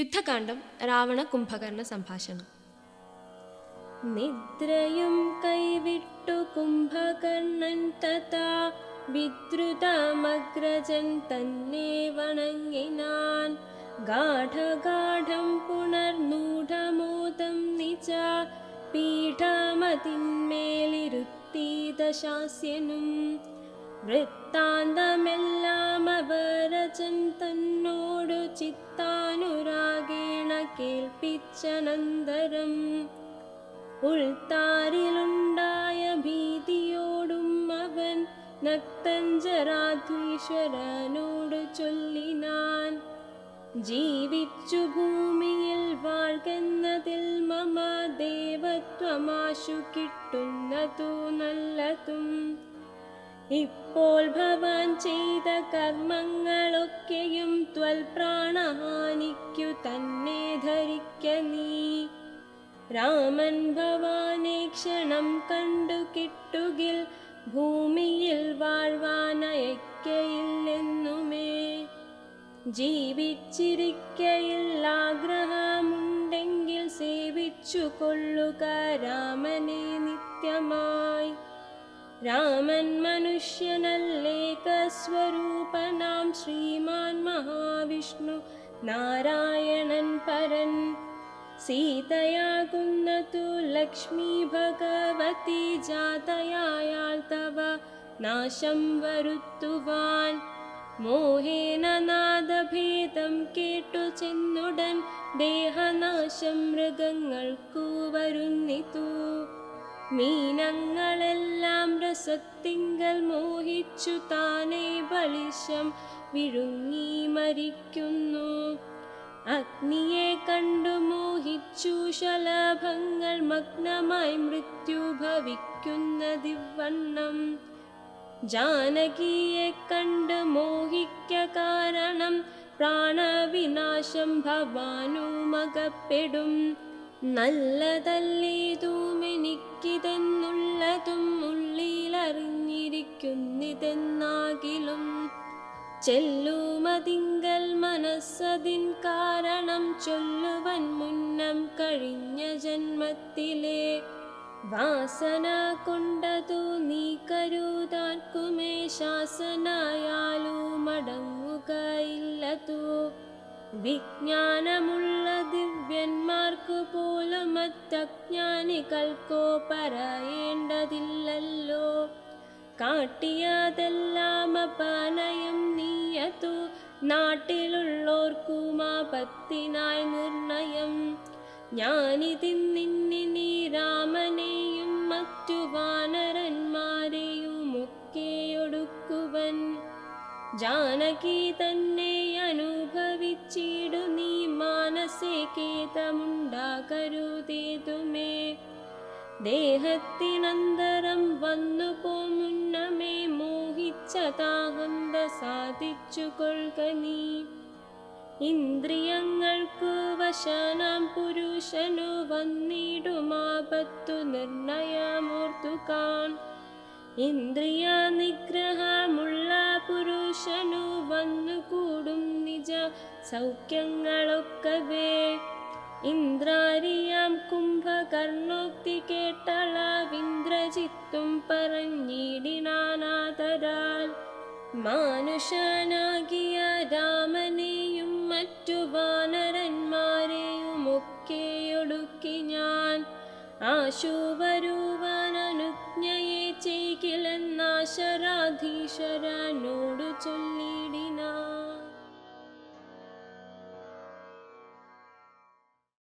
യുദ്ധകാന്ഡം രാവണ കുംഭകർണ സംഭാഷണം. നിദ്രയും കൈവിട്ടു കുംഭകർണൻ തഥാ വിദ്രുതമഗ്രജൻ തന്നെ വണങ്ങിനാൻ. ഗാഠഗാഠം പുനർനൂഢമോദം നിജ പീഠമതിന്മേലിരുത്തീതശാസ്യനും വൃത്താന്തമെല്ലാം അവരജൻ തന്നോടു ചിത്താനുരാഗേണ കേൾപ്പിച്ചനന്തരം ഉൾത്താരിലുണ്ടായ ഭീതിയോടും അവൻ നക്തഞ്ചരാധീശ്വരനോട് ചൊല്ലിനാൻ. ജീവിച്ചു ഭൂമിയിൽ വാഴ്കെന്നതിൽ മമ ദേവത്വമാശു കിട്ടുന്നതു നല്ലതും. ഇപ്പോൾ ഭവാൻ ചെയ്ത കർമ്മങ്ങളൊക്കെയും ത്വൽ പ്രാണഹാനിക്കു തന്നെ ധരിക്ക നീ. രാമൻ ഭവാനെ ക്ഷണം കണ്ടു കിട്ടുകിൽ ഭൂമിയിൽ വാഴ്വാനയക്കയില്ലെന്നുമേ. ജീവിച്ചിരിക്കയിൽ ആഗ്രഹമുണ്ടെങ്കിൽ സേവിച്ചു കൊള്ളുക രാമനെ നിത്യമായി. രാമൻ മനുഷ്യനല്ലേകസ്വരൂപനാം ശ്രീമാൻ മഹാവിഷ്ണു നാരായണൻ പരൻ സീതയാകുന്നതു ലക്ഷ്മി ഭഗവതി ജാതയായാൽ തവ നാശം വരുത്തുവാൻ മോഹേന നാദഭേദം കേട്ടു ചെന്നുടൻ ദേഹനാശം മൃഗങ്ങൾക്കു വരുന്നിതു മീനങ്ങളെല്ലാം രസത്തിങ്കൽ മോഹിച്ചു താനേ ബലിശം വിഴുങ്ങി മരിക്കുന്നു. അഗ്നിയെ കണ്ടു മോഹിച്ചു ശലഭങ്ങൾ മഗ്നമായി മൃത്യു ഭവിക്കുന്ന ദിവണ്ണം. ജാനകിയെ കണ്ട് മോഹിക്ക കാരണം പ്രാണവിനാശം ഭവാനുമകപ്പെടും. നല്ലതല്ലേതുമെനിക്കിതെന്നുള്ളതും ഉള്ളിലറിഞ്ഞിരിക്കുന്നിതെന്നാകിലും ചെല്ലുമതിങ്കൽ മനസ്സതിൻ കാരണം ചൊല്ലുവൻ മുന്നം കഴിഞ്ഞ ജന്മത്തിലെ വാസന കൊണ്ടതു നീ കരുതാർക്കുമേ ശാസനായാലു മടങ്ങുകയില്ലതു? വിജ്ഞാനമുള്ള ദിവ്യന്മാർക്കു പോലും മറ്റജ്ഞാനികൾക്കോ പറയേണ്ടതില്ലല്ലോ. കാട്ടിയതെല്ലാം അപാനയം നീയതു നാട്ടിലുള്ളോർക്കുമാപത്തിനായി നിർണയം. ഞാനിതിൽ നിന്നിനി രാമനെയും മറ്റു വാനരന്മാരെയും ഒക്കെ ഒടുക്കുവൻ ജാനകി തന്നെ മാനസേ ഖേദമുണ്ടാകരുതേതുമേ ദേഹത്തിനന്തരം വന്നു പോമുന്നമേ മോഹിച്ചതാഹന്ത സാധിച്ചു കൊള്ളുക നീ. ഇന്ദ്രിയങ്ങൾക്കു വശനാം പുരുഷനു വന്നിടുമാപത്തു നിർണയമോർത്തുകാൻ ഇന്ദ്രിയ നിഗ്രഹമുള്ള പുരുഷനു വന്നുകൂടും നിജ സൗഖ്യങ്ങളൊക്കവേ. ഇന്ദ്രാരിയാം കുംഭകർണോക്തി കേട്ടളവിന്ദ്രജിത്തും പറഞ്ഞിടിനാനാതരാൽ മാനുഷനാകിയ രാമനെയും മറ്റു വാനരന്മാരെയും ഒക്കെയൊടുക്കി ഞാൻ. ആശുവരൂപനുജ്ഞയെ ചെയ്കിലെന്നാശരാധീശ്വരനോടു ചൊല്ലി